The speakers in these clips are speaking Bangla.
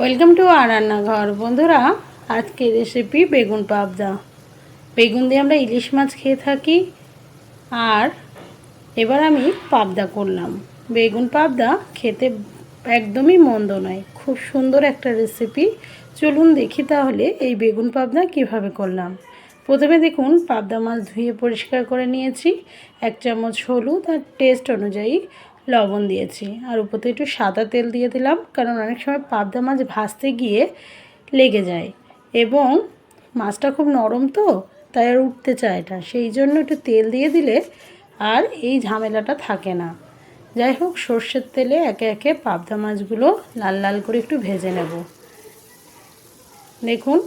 ওয়েলকাম টু আর রান্নাঘর। বন্ধুরা আজকে রেসিপি বেগুন পাবদা। বেগুন দিয়ে আমরা ইলিশ মাছ খেয়ে থাকি, আর এবার আমি পাবদা করলাম। বেগুন পাবদা খেতে একদমই মন্দ নয়, খুব সুন্দর একটা রেসিপি চলুন দেখি তাহলে এই বেগুন পাবদা কীভাবে করলাম। প্রথমে দেখুন, পাবদা মাছ ধুয়ে পরিষ্কার করে নিয়েছি। এক চামচ হলুদ আর টেস্ট অনুযায়ী লবণ দিয়েছি। আর উপরে একটু সাদা তেল দিয়ে দিলাম, কারণ অনেক সময় পাবদা মাছ ভাজতে গিয়ে লেগে যায় এবং মাছটা খুব নরম তো, তাই আর উঠতে চায় না। সেই জন্য একটু তেল দিয়ে দিলে আর এই ঝামেলাটা থাকে না। যাই হোক, সর্ষের তেলে একে একে পাবদা মাছগুলো লাল লাল করে একটু ভেজে নেব। দেখুন,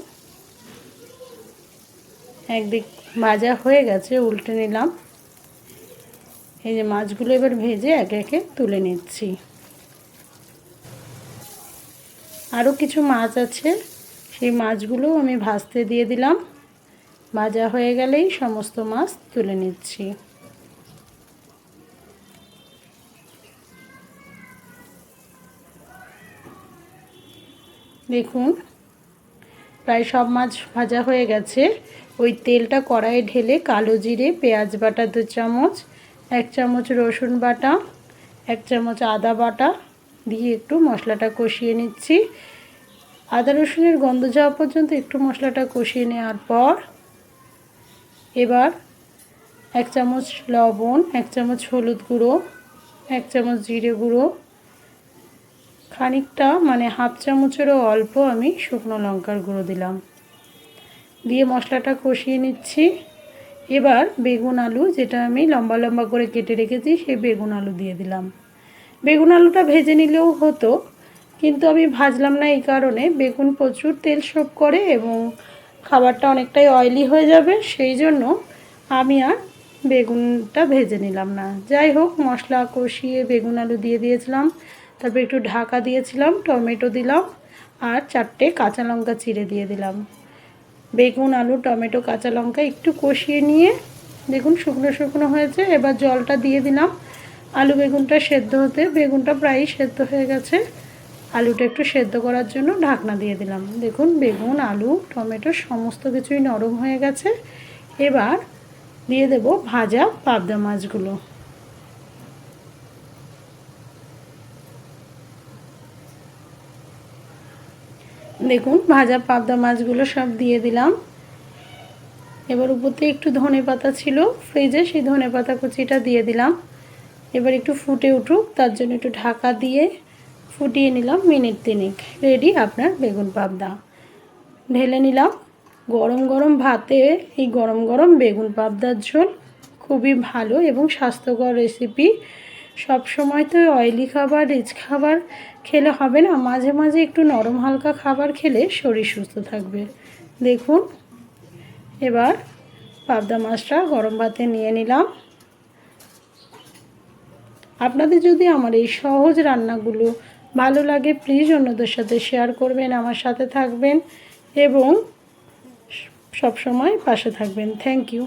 একদিক ভাজা হয়ে গেছে, উল্টে নিলাম। এই যে মাছগুলো এবার ভেজে একে একে তুলে নিচ্ছি। আরও কিছু মাছ আছে, সেই মাছগুলো আমি ভাজতে দিয়ে দিলাম। ভাজা হয়ে গেলেই সমস্ত মাছ তুলে নিচ্ছি। দেখুন, প্রায় সব মাছ ভাজা হয়ে গেছে। ওই তেলটা কড়াইয়ে ঢেলে কালো জিরে, পেঁয়াজ বাটা দু চামচ এক চামচ রসুন বাটা, এক চামচ আদা বাটা দিয়ে একটু মশলাটা কষিয়ে নিচ্ছি। আদা রসুনের গন্ধ যাওয়া পর্যন্ত একটু মশলাটা কষিয়ে নেওয়ার পর এবার এক চামচ লবণ, এক চামচ হলুদ গুঁড়ো, এক চামচ জিরে গুঁড়ো, খানিকটা মানে হাফ চামচেরও অল্প আমি শুকনো লঙ্কার গুঁড়ো দিলাম। দিয়ে মশলাটা কষিয়ে নিচ্ছি। এবার বেগুন আলু যেটা আমি লম্বা লম্বা করে কেটে রেখেছি, সেই বেগুন আলু দিয়ে দিলাম। বেগুন আলুটা ভেজে নিলেও হতো, কিন্তু আমি ভাজলাম না এই কারণে। বেগুন প্রচুর তেল শোপ করে এবং খাবারটা অনেকটাই অয়েলি হয়ে যাবে, সেই জন্য আমি আর বেগুনটা ভেজে নিলাম না। যাই হোক, মশলা কষিয়ে বেগুন আলু দিয়ে দিয়েছিলাম, তারপর একটু ঢাকা দিয়েছিলাম, টমেটো দিলাম, আর চারটে কাঁচা লঙ্কা চিড়ে দিয়ে দিলাম। বেগুন, আলু, টমেটো, কাঁচা লঙ্কা একটু কষিয়ে নিয়ে দেখুন শুকনো শুকনো হয়েছে। এবার জলটা দিয়ে দিলাম। আলু বেগুনটা সেদ্ধ হতে, বেগুনটা প্রায়ই সেদ্ধ হয়ে গেছে। আলুটা একটু সেদ্ধ করার জন্য ঢাকনা দিয়ে দিলাম। দেখুন বেগুন, আলু, টমেটো সমস্ত কিছুই নরম হয়ে গেছে। এবার দিয়ে দেব ভাজা পাবদা মাছগুলো। দেখুন, ভাজা পাবদা মাছগুলো সব দিয়ে দিলাম। এবার উপরতে একটু ধনে পাতা ছিল, ফ্রিজে সেই ধনে পাতা কুচিটা দিয়ে দিলাম। এবার একটু ফুটে উঠুক, তার জন্য একটু ঢাকা দিয়ে ফুটিয়ে নিলাম মিনিট তিনেক। রেডি আপনার বেগুন পাবদা। ঢেলে নিলাম। গরম গরম ভাতে এই গরম গরম বেগুন পাবদার ঝোল খুবই ভালো এবং স্বাস্থ্যকর রেসিপি সব সময় তো অয়েলি খাবার রিচ খাবার খেলে হবে না। মাঝে মাঝে একটু নরম হালকা খাবার খেলে শরীর সুস্থ থাকবে। দেখুন, এবার পাবদা মাছটা গরম ভাতে নিয়ে নিলাম। আপনাদের যদি আমার এই সহজ রান্নাগুলো ভালো লাগে প্লিজ অন্যদের সাথে শেয়ার করবেন, আমার সাথে থাকবেন এবং সব সময় পাশে থাকবেন। Thank you